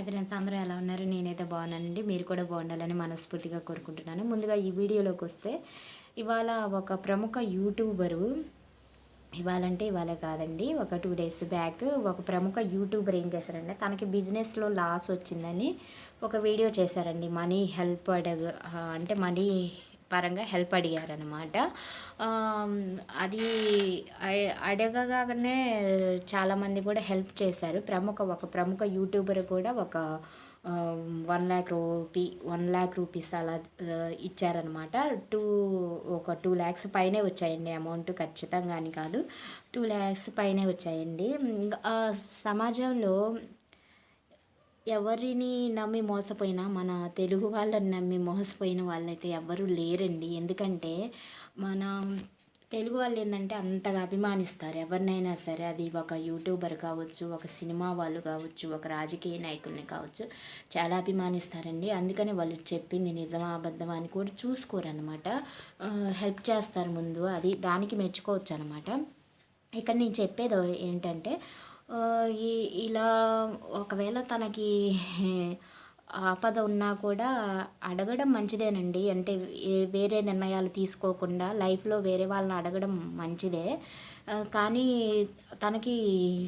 Hi friends అందరూ ఎలా ఉన్నారు? నేనైతే బాగున్నానండి. మీరు కూడా బాగుండాలని మనస్ఫూర్తిగా కోరుకుంటున్నాను. ముందుగా ఈ వీడియోలోకి వస్తే ఇవాళ ఒక ప్రముఖ యూట్యూబరు ఇవాళంటే ఇవాళ కాదండి ఒక టూ డేస్ బ్యాక్ ఒక ప్రముఖ యూట్యూబర్ ఏం చేశారంటే తనకి బిజినెస్లో లాస్ వచ్చిందని ఒక వీడియో చేశారండి. మనీ హెల్ప్ అడగ అంటే మనీ పరంగా హెల్ప్ అడిగారనమాట అది అడగగానే చాలామంది కూడా హెల్ప్ చేశారు. ప్రముఖ ఒక ప్రముఖ యూట్యూబర్ కూడా ఒక one lakh rupee one lakh rupees అలా ఇచ్చారనమాట టూ ఒక టూ ల్యాక్స్ పైనే వచ్చాయండి అమౌంట్ ఖచ్చితంగా అని కాదు. టూ ల్యాక్స్ పైనే వచ్చాయండి. సమాజంలో ఎవరిని నమ్మి మోసపోయినా మన తెలుగు వాళ్ళని నమ్మి మోసపోయిన వాళ్ళైతే ఎవ్వరూ లేరండి. ఎందుకంటే మన తెలుగు వాళ్ళు ఏంటంటే అంతగా అభిమానిస్తారు. ఎవరినైనా సరే అది ఒక యూట్యూబర్ కావచ్చు ఒక సినిమా వాళ్ళు కావచ్చు ఒక రాజకీయ నాయకుల్ని కావచ్చు చాలా అభిమానిస్తారండి. అందుకని వాళ్ళు చెప్పింది నిజమా అబద్ధమా అని కూడా చూసుకోరనమాట హెల్ప్ చేస్తారు ముందు. అది దానికి మెచ్చుకోవచ్చు అనమాట ఇక్కడ నేను చెప్పేది ఏంటంటే ఈ ఇలా ఒకవేళ తనకి ఆపద ఉన్నా కూడా అడగడం మంచిదేనండి. అంటే వేరే నిర్ణయాలు తీసుకోకుండా లైఫ్లో వేరే వాళ్ళని అడగడం మంచిదే. కానీ తనకి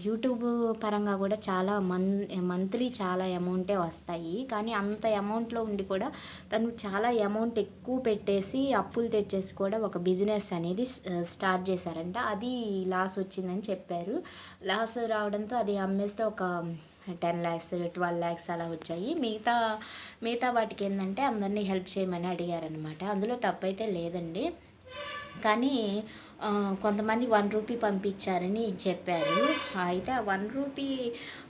యూట్యూబ్ పరంగా కూడా చాలా మన్ మంత్లీ చాలా అమౌంటే వస్తాయి. కానీ అంత అమౌంట్లో ఉండి కూడా తను చాలా అమౌంట్ ఎక్కువ పెట్టేసి అప్పులు తెచ్చేసి కూడా ఒక బిజినెస్ అనేది స్టార్ట్ చేశారంట. అది లాస్ వచ్చిందని చెప్పారు. లాస్ రావడంతో అది అమ్మేస్తే ఒక టెన్ ల్యాక్స్ ట్వెల్వ్ ల్యాక్స్ అలా వచ్చాయి. మిగతా మిగతా వాటికి ఏంటంటే అందరినీ హెల్ప్ చేయమని అడిగారనమాట అందులో తప్పైతే లేదండి. కానీ కొంతమంది వన్ రూపీ పంపించారని చెప్పారు. అయితే ఆ వన్ రూపీ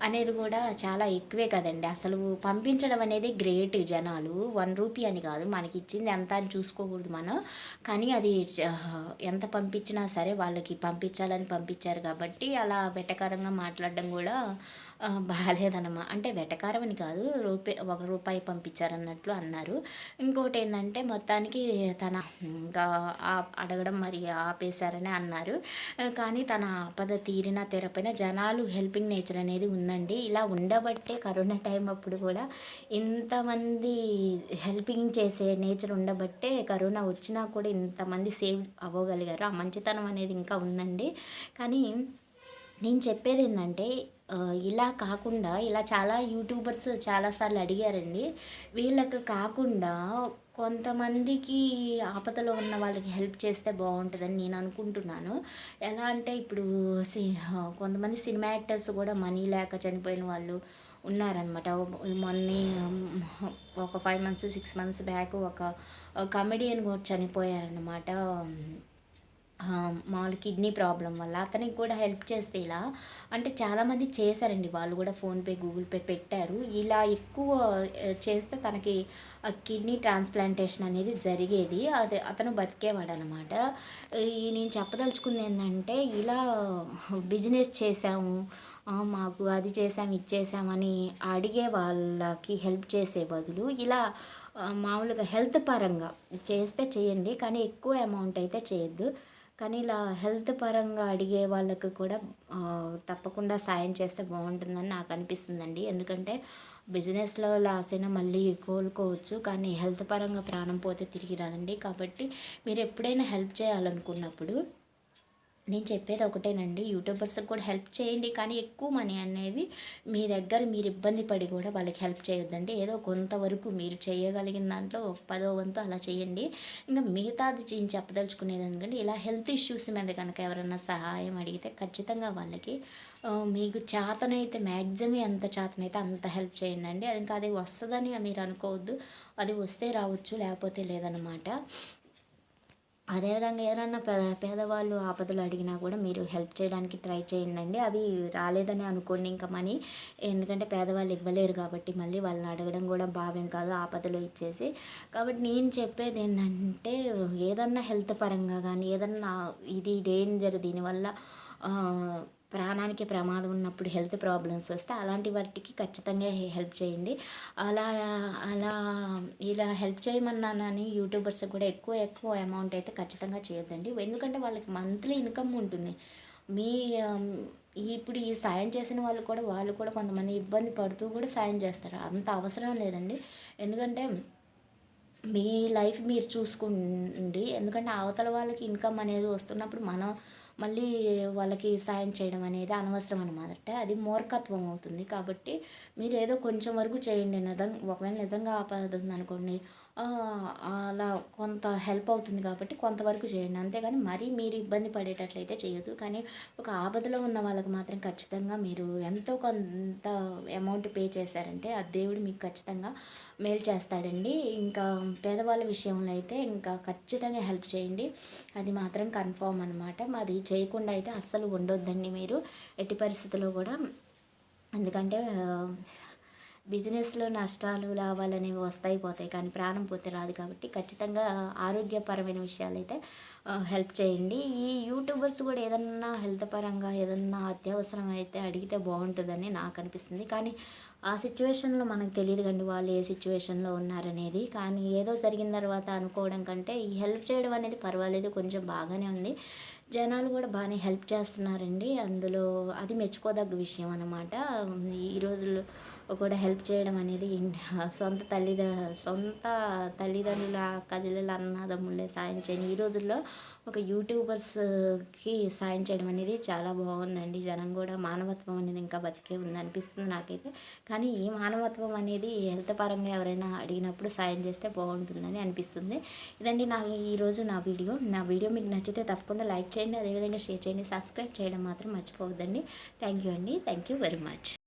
అనేది కూడా చాలా ఎక్కువే కదండి. అసలు పంపించడం అనేది గ్రేట్ జనాలు. వన్ రూపీ అని కాదు మనకి ఇచ్చింది ఎంత అని చూసుకోకూడదు మనం. కానీ అది ఎంత పంపించినా సరే వాళ్ళకి పంపించాలని పంపించారు కాబట్టి అలా బెటకరంగా మాట్లాడడం కూడా బాగాలేదన్నమా అంటే వెటకారం అని కాదు రూపాయి ఒక రూపాయి పంపించారన్నట్లు అన్నారు. ఇంకోటి ఏంటంటే మొత్తానికి తన ఇంకా అడగడం మరి ఆపేశారని అన్నారు. కానీ తన ఆపద తీరిన తెరపైన జనాలు హెల్పింగ్ నేచర్ అనేది ఉందండి. ఇలా ఉండబట్టే కరోనా టైం అప్పుడు కూడా ఇంతమంది హెల్పింగ్ చేసే నేచర్ ఉండబట్టే కరోనా వచ్చినా కూడా ఇంతమంది సేవ్ అవ్వగలిగారు. ఆ మంచితనం అనేది ఇంకా ఉందండి. కానీ నేను చెప్పేది ఏంటంటే ఇలా కాకుండా ఇలా చాలా యూట్యూబర్స్ చాలాసార్లు అడిగారండి. వీళ్ళకి కాకుండా కొంతమందికి ఆపదలో ఉన్న వాళ్ళకి హెల్ప్ చేస్తే బాగుంటుందని నేను అనుకుంటున్నాను. ఎలా అంటే ఇప్పుడు సి కొంతమంది సినిమా యాక్టర్స్ కూడా మనీ లేక చనిపోయిన వాళ్ళు ఉన్నారనమాట మొన్న ఒక five months six months back ఒక కమెడియన్ కూడా చనిపోయారనమాట మామూలు కిడ్నీ ప్రాబ్లం వల్ల అతనికి కూడా హెల్ప్ చేస్తే ఇలా. అంటే చాలామంది చేశారండి. వాళ్ళు కూడా ఫోన్పే గూగుల్ పే పెట్టారు. ఇలా ఎక్కువ చేస్తే తనకి కిడ్నీ ట్రాన్స్ప్లాంటేషన్ అనేది జరిగేది. అది అతను బతికేవాడు అనమాట నేను చెప్పదలుచుకుంది ఏంటంటే ఇలా బిజినెస్ చేసాము మాకు అది చేసాం ఇది చేసామని అడిగే వాళ్ళకి హెల్ప్ చేసే బదులు ఇలా మామూలుగా హెల్త్ పరంగా చేస్తే చేయండి. కానీ ఎక్కువ అమౌంట్ అయితే చేయొద్దు. కానీ ఇలా హెల్త్ పరంగా అడిగే వాళ్ళకు కూడా తప్పకుండా సాయం చేస్తే బాగుంటుందని నాకు అనిపిస్తుందండి. ఎందుకంటే బిజినెస్లో లాస్ అయినా మళ్ళీ కోలుకోవచ్చు కానీ హెల్త్ పరంగా ప్రాణం పోతే తిరిగి రాదండి. కాబట్టి మీరు ఎప్పుడైనా హెల్ప్ చేయాలనుకున్నప్పుడు నేను చెప్పేది ఒకటేనండి. యూట్యూబర్స్కి కూడా హెల్ప్ చేయండి. కానీ ఎక్కువ మనీ అనేది మీ దగ్గర మీరు ఇబ్బంది పడి కూడా వాళ్ళకి హెల్ప్ చేయొద్దండి. ఏదో కొంతవరకు మీరు చేయగలిగిన దాంట్లో ఒక పదో వంతు అలా చేయండి. ఇంకా మిగతాది నేను చెప్పదలుచుకునేది ఎందుకంటే ఇలా హెల్త్ ఇష్యూస్ మీద కనుక ఎవరైనా సహాయం అడిగితే ఖచ్చితంగా వాళ్ళకి మీకు చేతనైతే మ్యాక్సిమం ఎంత చేతనైతే అంత హెల్ప్ చేయండి అది ఇంకా అది వస్తుందని మీరు అనుకోవద్దు. అది వస్తే రావచ్చు లేకపోతే లేదనమాట అదేవిధంగా ఎవరన్నా పే పేదవాళ్ళు ఆపదలు అడిగినా కూడా మీరు హెల్ప్ చేయడానికి ట్రై చేయండి అవి రాలేదని అనుకోండి ఇంకా మనీ. ఎందుకంటే పేదవాళ్ళు ఇవ్వలేరు కాబట్టి మళ్ళీ వాళ్ళని అడగడం కూడా భావ్యం కాదు ఆపదలు ఇచ్చేసి. కాబట్టి నేను చెప్పేది ఏంటంటే ఏదన్నా హెల్త్ పరంగా కానీ ఏదన్నా ఇది డేంజర్ దీనివల్ల ప్రాణానికి ప్రమాదం ఉన్నప్పుడు హెల్త్ ప్రాబ్లమ్స్ వస్తే అలాంటి వాటికి ఖచ్చితంగా హెల్ప్ చేయండి. అలా అలా ఇలా హెల్ప్ చేయమన్నానని యూట్యూబర్స్ కూడా ఎక్కువ ఎక్కువ అమౌంట్ అయితే ఖచ్చితంగా చేయొద్దండి. ఎందుకంటే వాళ్ళకి మంత్లీ ఇన్కమ్ ఉంటుంది. మీ ఇప్పుడు ఈ సాయం చేసిన వాళ్ళు కూడా వాళ్ళు కూడా కొంతమంది ఇబ్బంది పడుతూ కూడా సాయం చేస్తారు. అంత అవసరం లేదండి. ఎందుకంటే మీ లైఫ్ మీరు చూసుకోండి ఎందుకంటే అవతల వాళ్ళకి ఇన్కమ్ అనేది వస్తున్నప్పుడు మనం మళ్ళీ వాళ్ళకి సాయం చేయడం అనేది అనవసరం అనమాట అది మూర్ఖత్వం అవుతుంది కాబట్టి మీరు ఏదో కొంచెం వరకు చేయండి. నిజం ఒకవేళ నిజంగా ఆపద ఉందనుకోండి అలా కొంత హెల్ప్ అవుతుంది కాబట్టి కొంతవరకు చేయండి. అంతేగాని మరీ మీరు ఇబ్బంది పడేటట్లయితే చేయొద్దు. కానీ ఒక ఆపదలో ఉన్న వాళ్ళకి మాత్రం ఖచ్చితంగా మీరు ఎంతో కొంత అమౌంట్ పే చేశారంటే ఆ దేవుడు మీకు ఖచ్చితంగా మేలు చేస్తాడండి. ఇంకా పేదవాళ్ళ విషయంలో అయితే ఇంకా ఖచ్చితంగా హెల్ప్ చేయండి. అది మాత్రం కన్ఫామ్ అనమాట మాది చేయకుండా అయితే అస్సలు ఉండొద్దండి మీరు. ఎట్టి పరిస్థితుల్లో కూడా. ఎందుకంటే బిజినెస్లో నష్టాలు లాభాలు అనేవి వస్తాయి పోతాయి. కానీ ప్రాణం పోతే రాదు కాబట్టి ఖచ్చితంగా ఆరోగ్యపరమైన విషయాలు అయితే హెల్ప్ చేయండి. ఈ యూట్యూబర్స్ కూడా ఏదన్నా హెల్త్ పరంగా ఏదన్నా అత్యవసరం అయితే అడిగితే బాగుంటుందని నాకు అనిపిస్తుంది. కానీ ఆ సిచ్యువేషన్లో మనకు తెలియదు కండి వాళ్ళు ఏ సిచ్యువేషన్లో ఉన్నారనేది. కానీ ఏదో జరిగిన తర్వాత అనుకోవడం కంటే ఈ హెల్ప్ చేయడం అనేది పర్వాలేదు కొంచెం బాగానే ఉంది. జనాలు కూడా బాగానే హెల్ప్ చేస్తున్నారండి. అందులో అది మెచ్చుకోదగ్గ విషయం అనమాట ఈ రోజుల్లో కూడా హెల్ప్ చేయడం అనేది సొంత తల్లిద సొంత తల్లిదండ్రుల కజల అన్నదమ్ములే సాయం చేయని ఈ రోజుల్లో ఒక యూట్యూబర్స్కి సాయం చేయడం అనేది చాలా బాగుందండి. జనం కూడా మానవత్వం అనేది ఇంకా బతికే ఉంది అనిపిస్తుంది నాకైతే. కానీ ఈ మానవత్వం అనేది హెల్త్ పరంగా ఎవరైనా అడిగినప్పుడు సాయం చేస్తే బాగుంటుందని అనిపిస్తుంది. ఇదండి నా ఈరోజు నా వీడియో. నా వీడియో మీకు నచ్చితే తప్పకుండా లైక్ చేయండి. అదేవిధంగా షేర్ చేయండి. సబ్స్క్రైబ్ చేయడం మాత్రం మర్చిపోవద్దండి. థ్యాంక్ యూ అండి. Thank you very much